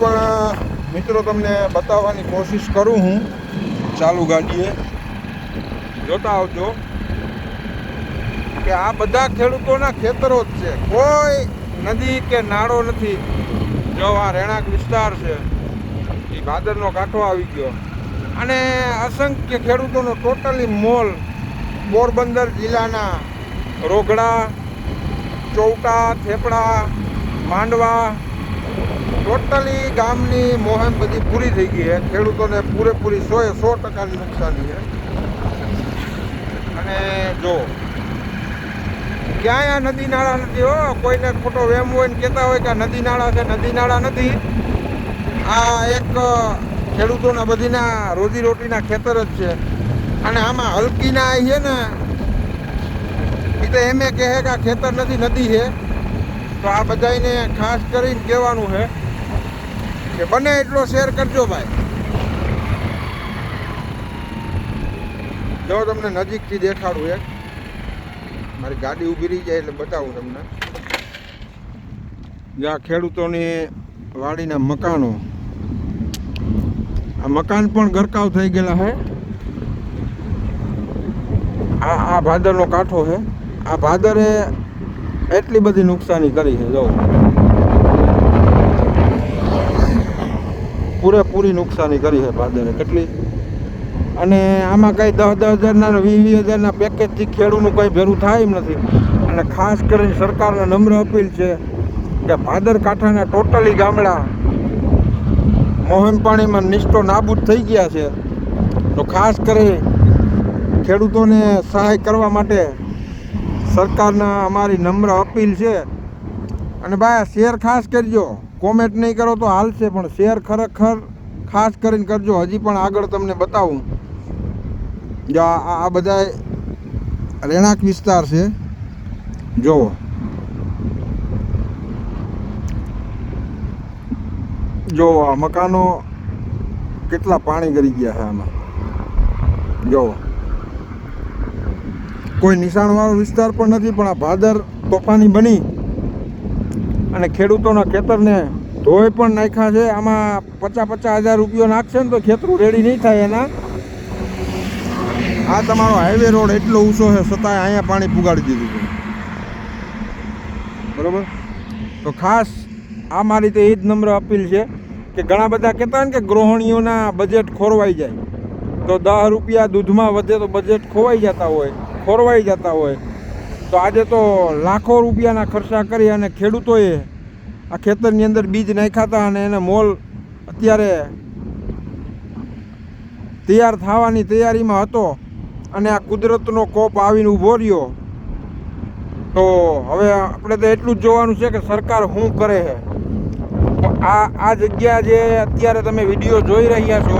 પણ મિત્રો તમને બતાવવાની કોશિશ કરું હું. ચાલુ ગાડીએ. જોતા આવજો. કે આ બધા ખેડૂતોના ખેતરો જ છે. કોઈ નદી કે નાળો નથી. જો આ રહેણાંક વિસ્તાર છે. એ ભાદરનો કાંઠો આવી ગયો. અને અસંખ્ય ખેડૂતોનો ટોટલી મોલ પોરબંદર જિલ્લાના રોગડા ચૌટા થેપડા, માંડવા ટોટલી ગામની મોહમ બધી પૂરી થઈ ગઈ છે. ખેડૂતોને પૂરેપૂરી સો એ સો ટકાની નુકસાની છે. અને જો, ક્યાંય આ નદી નાળા નથી હો. કોઈને ખોટો વેમ હોય ને કહેતા હોય કે આ નદી નાળા છે, નદી નાળા નથી. આ એક ખેડૂતોના બધીના રોજીરોટીના ખેતર જ છે. અને આમાં હલકીના છે ને એ તો એમ કહે કે આ ખેતર નથી, નદી છે. તો આ બધાને ખાસ કરીને કહેવાનું છે કે બને એટલો શેર કરજો ભાઈ. જો તમને નજીકથી દેખાડું એક. મારી ગાડી ઊભી રહી જાય એટલે બતાવું તમને. જે આ ખેડૂતોની વાડીના મકાનો. આ મકાન પણ ગરકાવ થઈ ગયેલા છે આ આ ભાદરનો કાંઠો છે આ ભાદરે એટલી બધી નુકસાની કરી છે, જો. પૂરેપૂરી નુકસાની કરી છે ભાદરે કેટલી? અને આમાં કઈ દસ દસ હજારના વીસ વીસ હજારના પેકેજથી ખેડૂતનું કંઈ ભેરું થાય એમ નથી. અને ખાસ કરીને સરકારને નમ્ર અપીલ છે કે ભાદર કાંઠાના ટોટલી ગામડા મોહન પાણીમાં નિષ્ઠો નાબૂદ થઈ ગયા છે. તો ખાસ કરી ખેડૂતોને સહાય કરવા માટે સરકારના અમારી નમ્ર અપીલ છે. અને ભાઈ શેર ખાસ કરજો. કોમેન્ટ નહીં કરો તો હાલશે, પણ શેર ખરેખર ખાસ કરીને કરજો. હજી પણ આગળ તમને બતાવું. જો આ બધા રહેણાંક વિસ્તાર છે. જુઓ. જો આ મકાનો કેટલા પાણી કરી ગયા છે આમાં. જુઓ. કોઈ નિશાણવાળો વિસ્તાર પણ નથી, પણ આ ભાદર તોફાની બની અને ખેડૂતોના ખેતરને ધોઈ પણ નાખ્યા છે. આમાં પચાસ પચાસ હજાર રૂપિયો નાખશે ને તો ખેતરું રેડી નહીં થાય એના. આ તમારો હાઈવે રોડ એટલો ઊંચો છે, છતાંય અહીંયા પાણી પુગાડી દીધું છે. બરાબર? તો ખાસ આ મારી તો એ જ નમ્ર અપીલ છે કે ઘણા બધા કહેતા હોય ને કે ગૃહિણીઓના બજેટ ખોરવાઈ જાય. તો દસ રૂપિયા દૂધમાં વધે તો બજેટ ખોવાઈ જતા હોય. ખોરવાઈ જતા હોય. તો આજે તો લાખો રૂપિયાના ખર્ચા કરી અને ખેડૂતોએ આ ખેતરની અંદર બીજ નાખ્યા અને એને મોલ અત્યારે તૈયાર થવાની તૈયારીમાં હતો અને આ કુદરતનો કોપ આવીને ઊભો રહ્યો. તો હવે આપણે તો એટલું જ જોવાનું છે કે સરકાર શું કરે છે. આ આ જગ્યા જે અત્યારે તમે વીડિયો જોઈ રહ્યા છો,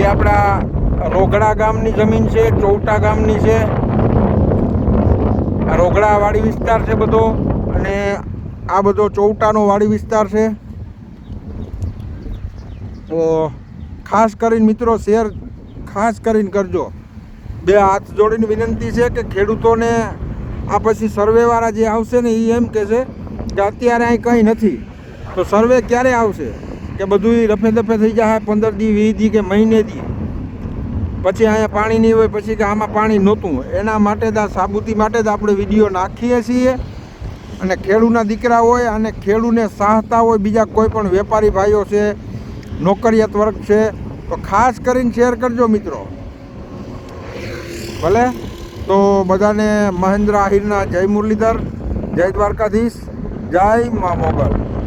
એ આપણા રોગડા ગામની જમીન છે ચૌટા ગામની છે. આ રોગડા વાડી વિસ્તાર છે બધો અને આ બધો ચૌટાનો વાડી વિસ્તાર છે. તો ખાસ કરીને મિત્રો શેર ખાસ કરીને કરજો. બે હાથ જોડીને વિનંતી છે કે ખેડૂતોને આ પછી સર્વેવાળા જે આવશે ને એ એમ કહેશે કે અત્યારે અહીં કંઈ નથી. તો સર્વે ક્યારે આવશે? કે બધું રફે દફે થઈ જાય પંદર દી, વીસ દી કે મહિને દી? પછી અહીંયા પાણી નહીં હોય, પછી કે આમાં પાણી નહોતું એના માટે જ આ સાબુતી માટે જ આપણે વીડિયો નાખીએ છીએ. અને ખેડૂના દીકરા હોય અને ખેડૂને સાહતા હોય, બીજા કોઈ પણ વેપારી ભાઈઓ છે, નોકરિયાત વર્ગ છે, તો ખાસ કરીને શેર કરજો મિત્રો. ભલે? તો બધાને મહેન્દ્ર આહિરના જય મુરલીધર, જય દ્વારકાધીશ, જય મા મોગલ.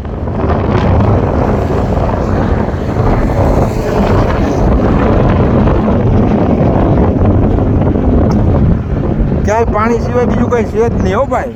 ક્યાંય પાણી સિવાય બીજું કંઈ છે જ નહીં હો ભાઈ.